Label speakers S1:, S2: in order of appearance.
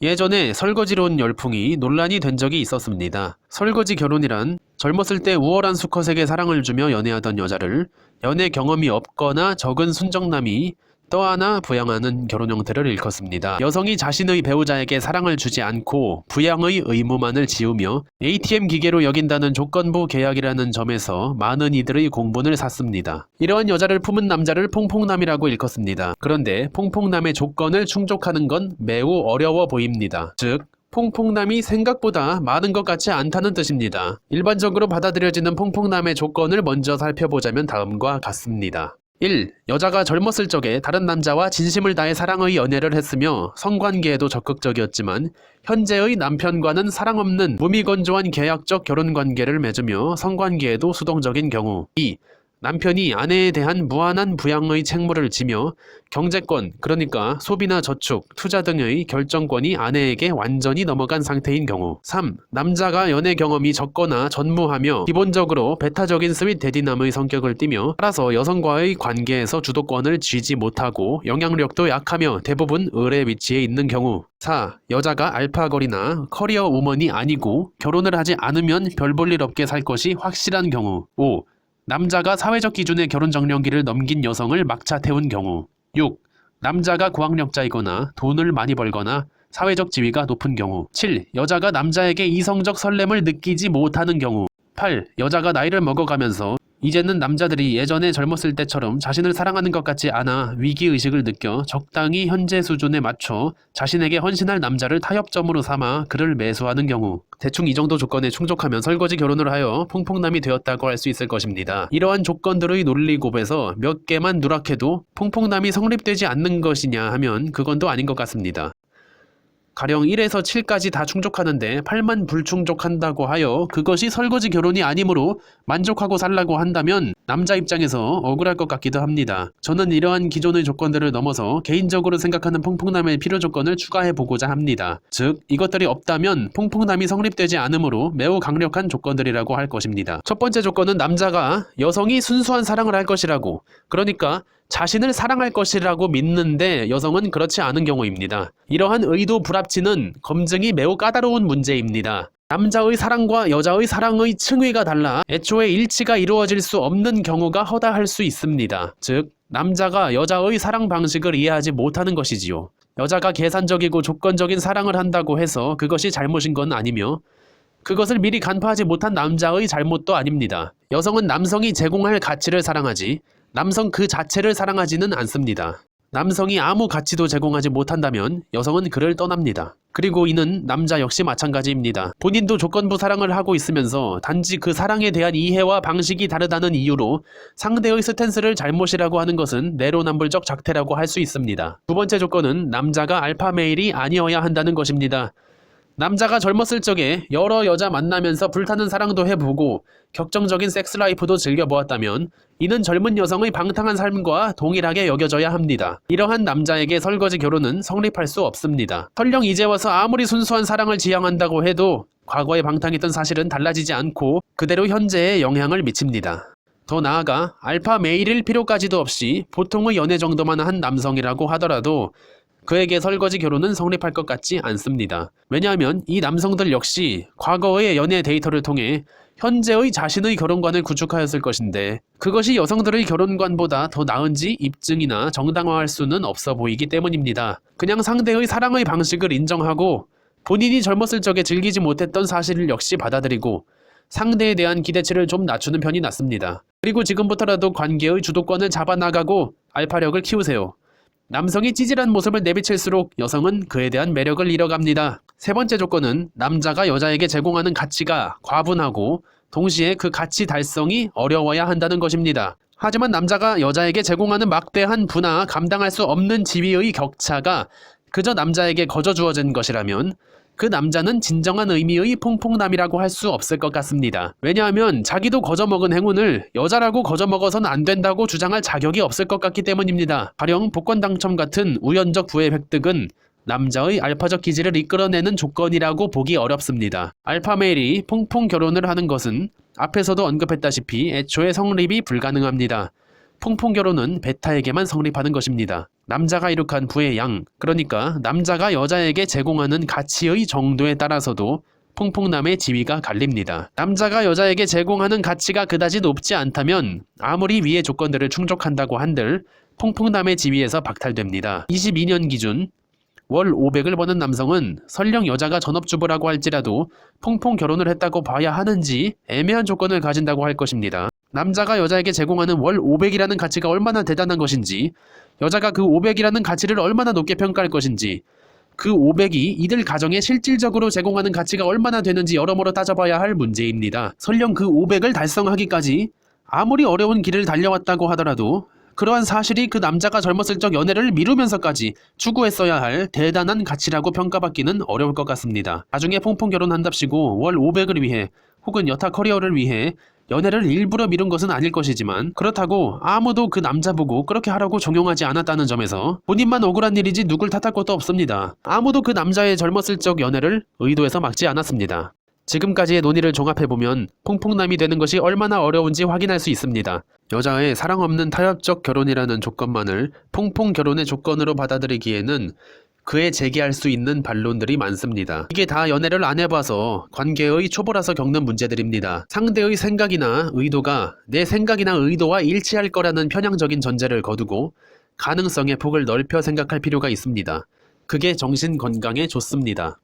S1: 예전에 설거지론 열풍이 논란이 된 적이 있었습니다. 설거지 결혼이란 젊었을 때 우월한 수컷에게 사랑을 주며 연애하던 여자를 연애 경험이 없거나 적은 순정남이 떠안아 부양하는 결혼 형태를 일컫습니다. 여성이 자신의 배우자에게 사랑을 주지 않고 부양의 의무만을 지우며 ATM 기계로 여긴다는 조건부 계약이라는 점에서 많은 이들의 공분을 샀습니다. 이러한 여자를 품은 남자를 퐁퐁남이라고 일컫습니다. 그런데 퐁퐁남의 조건을 충족하는 건 매우 어려워 보입니다. 즉, 퐁퐁남이 생각보다 많은 것 같지 않다는 뜻입니다. 일반적으로 받아들여지는 퐁퐁남의 조건을 먼저 살펴보자면 다음과 같습니다. 1. 여자가 젊었을 적에 다른 남자와 진심을 다해 사랑의 연애를 했으며 성관계에도 적극적이었지만 현재의 남편과는 사랑 없는 무미건조한 계약적 결혼 관계를 맺으며 성관계에도 수동적인 경우 2. 남편이 아내에 대한 무한한 부양의 책무를 지며 경제권, 그러니까 소비나 저축, 투자 등의 결정권이 아내에게 완전히 넘어간 상태인 경우 3. 남자가 연애 경험이 적거나 전무하며 기본적으로 배타적인 스윗 데디남의 성격을 띠며 따라서 여성과의 관계에서 주도권을 쥐지 못하고 영향력도 약하며 대부분 을의 위치에 있는 경우 4. 여자가 알파걸이나 커리어 우먼이 아니고 결혼을 하지 않으면 별 볼 일 없게 살 것이 확실한 경우 5. 남자가 사회적 기준의 결혼 정년기를 넘긴 여성을 막차 태운 경우 6. 남자가 고학력자이거나 돈을 많이 벌거나 사회적 지위가 높은 경우 7. 여자가 남자에게 이성적 설렘을 느끼지 못하는 경우 8. 여자가 나이를 먹어가면서 이제는 남자들이 예전에 젊었을 때처럼 자신을 사랑하는 것 같지 않아 위기의식을 느껴 적당히 현재 수준에 맞춰 자신에게 헌신할 남자를 타협점으로 삼아 그를 매수하는 경우 대충 이 정도 조건에 충족하면 설거지 결혼을 하여 퐁퐁남이 되었다고 할 수 있을 것입니다. 이러한 조건들의 논리곱에서 몇 개만 누락해도 퐁퐁남이 성립되지 않는 것이냐 하면 그건 또 아닌 것 같습니다. 가령 1에서 7까지 다 충족하는데 8만 불충족한다고 하여 그것이 설거지 결혼이 아니므로 만족하고 살라고 한다면 남자 입장에서 억울할 것 같기도 합니다. 저는 이러한 기존의 조건들을 넘어서 개인적으로 생각하는 퐁퐁남의 필요 조건을 추가해 보고자 합니다. 즉 이것들이 없다면 퐁퐁남이 성립되지 않으므로 매우 강력한 조건들이라고 할 것입니다. 첫 번째 조건은 남자가 여성이 순수한 사랑을 할 것이라고 그러니까 자신을 사랑할 것이라고 믿는데 여성은 그렇지 않은 경우입니다. 이러한 의도 불합치는 검증이 매우 까다로운 문제입니다. 남자의 사랑과 여자의 사랑의 층위가 달라 애초에 일치가 이루어질 수 없는 경우가 허다할 수 있습니다. 즉, 남자가 여자의 사랑 방식을 이해하지 못하는 것이지요. 여자가 계산적이고 조건적인 사랑을 한다고 해서 그것이 잘못인 건 아니며 그것을 미리 간파하지 못한 남자의 잘못도 아닙니다. 여성은 남성이 제공할 가치를 사랑하지 남성 그 자체를 사랑하지는 않습니다. 남성이 아무 가치도 제공하지 못한다면 여성은 그를 떠납니다. 그리고 이는 남자 역시 마찬가지입니다. 본인도 조건부 사랑을 하고 있으면서 단지 그 사랑에 대한 이해와 방식이 다르다는 이유로 상대의 스탠스를 잘못이라고 하는 것은 내로남불적 작태라고 할 수 있습니다. 두 번째 조건은 남자가 알파 메일이 아니어야 한다는 것입니다. 남자가 젊었을 적에 여러 여자 만나면서 불타는 사랑도 해보고 격정적인 섹스 라이프도 즐겨보았다면 이는 젊은 여성의 방탕한 삶과 동일하게 여겨져야 합니다. 이러한 남자에게 설거지 결혼은 성립할 수 없습니다. 설령 이제 와서 아무리 순수한 사랑을 지향한다고 해도 과거의 방탕했던 사실은 달라지지 않고 그대로 현재에 영향을 미칩니다. 더 나아가 알파 메일일 필요까지도 없이 보통의 연애 정도만 한 남성이라고 하더라도 그에게 설거지 결혼은 성립할 것 같지 않습니다. 왜냐하면 이 남성들 역시 과거의 연애 데이터를 통해 현재의 자신의 결혼관을 구축하였을 것인데 그것이 여성들의 결혼관보다 더 나은지 입증이나 정당화할 수는 없어 보이기 때문입니다. 그냥 상대의 사랑의 방식을 인정하고 본인이 젊었을 적에 즐기지 못했던 사실을 역시 받아들이고 상대에 대한 기대치를 좀 낮추는 편이 낫습니다. 그리고 지금부터라도 관계의 주도권을 잡아나가고 알파력을 키우세요. 남성이 찌질한 모습을 내비칠수록 여성은 그에 대한 매력을 잃어갑니다. 세 번째 조건은 남자가 여자에게 제공하는 가치가 과분하고 동시에 그 가치 달성이 어려워야 한다는 것입니다. 하지만 남자가 여자에게 제공하는 막대한 부나 감당할 수 없는 지위의 격차가 그저 남자에게 거저 주어진 것이라면 그 남자는 진정한 의미의 퐁퐁남이라고 할 수 없을 것 같습니다. 왜냐하면 자기도 거저먹은 행운을 여자라고 거저먹어선 안 된다고 주장할 자격이 없을 것 같기 때문입니다. 가령 복권 당첨 같은 우연적 부의 획득은 남자의 알파적 기질을 이끌어내는 조건이라고 보기 어렵습니다. 알파메일이 퐁퐁 결혼을 하는 것은 앞에서도 언급했다시피 애초에 성립이 불가능합니다. 퐁퐁 결혼은 베타에게만 성립하는 것입니다. 남자가 이룩한 부의 양, 그러니까 남자가 여자에게 제공하는 가치의 정도에 따라서도 퐁퐁남의 지위가 갈립니다. 남자가 여자에게 제공하는 가치가 그다지 높지 않다면 아무리 위의 조건들을 충족한다고 한들 퐁퐁남의 지위에서 박탈됩니다. 22년 기준 월 500을 버는 남성은 설령 여자가 전업주부라고 할지라도 퐁퐁 결혼을 했다고 봐야 하는지 애매한 조건을 가진다고 할 것입니다. 남자가 여자에게 제공하는 월 500이라는 가치가 얼마나 대단한 것인지, 여자가 그 500이라는 가치를 얼마나 높게 평가할 것인지, 그 500이 이들 가정에 실질적으로 제공하는 가치가 얼마나 되는지 여러모로 따져봐야 할 문제입니다. 설령 그 500을 달성하기까지 아무리 어려운 길을 달려왔다고 하더라도 그러한 사실이 그 남자가 젊었을 적 연애를 미루면서까지 추구했어야 할 대단한 가치라고 평가받기는 어려울 것 같습니다. 나중에 퐁퐁 결혼한답시고 월 500을 위해 혹은 여타 커리어를 위해 연애를 일부러 미룬 것은 아닐 것이지만 그렇다고 아무도 그 남자 보고 그렇게 하라고 종용하지 않았다는 점에서 본인만 억울한 일이지 누굴 탓할 것도 없습니다. 아무도 그 남자의 젊었을 적 연애를 의도해서 막지 않았습니다. 지금까지의 논의를 종합해보면 퐁퐁남이 되는 것이 얼마나 어려운지 확인할 수 있습니다. 여자의 사랑 없는 타협적 결혼이라는 조건만을 퐁퐁 결혼의 조건으로 받아들이기에는 그에 제기할 수 있는 반론들이 많습니다. 이게 다 연애를 안 해봐서 관계의 초보라서 겪는 문제들입니다. 상대의 생각이나 의도가 내 생각이나 의도와 일치할 거라는 편향적인 전제를 거두고 가능성의 폭을 넓혀 생각할 필요가 있습니다. 그게 정신 건강에 좋습니다.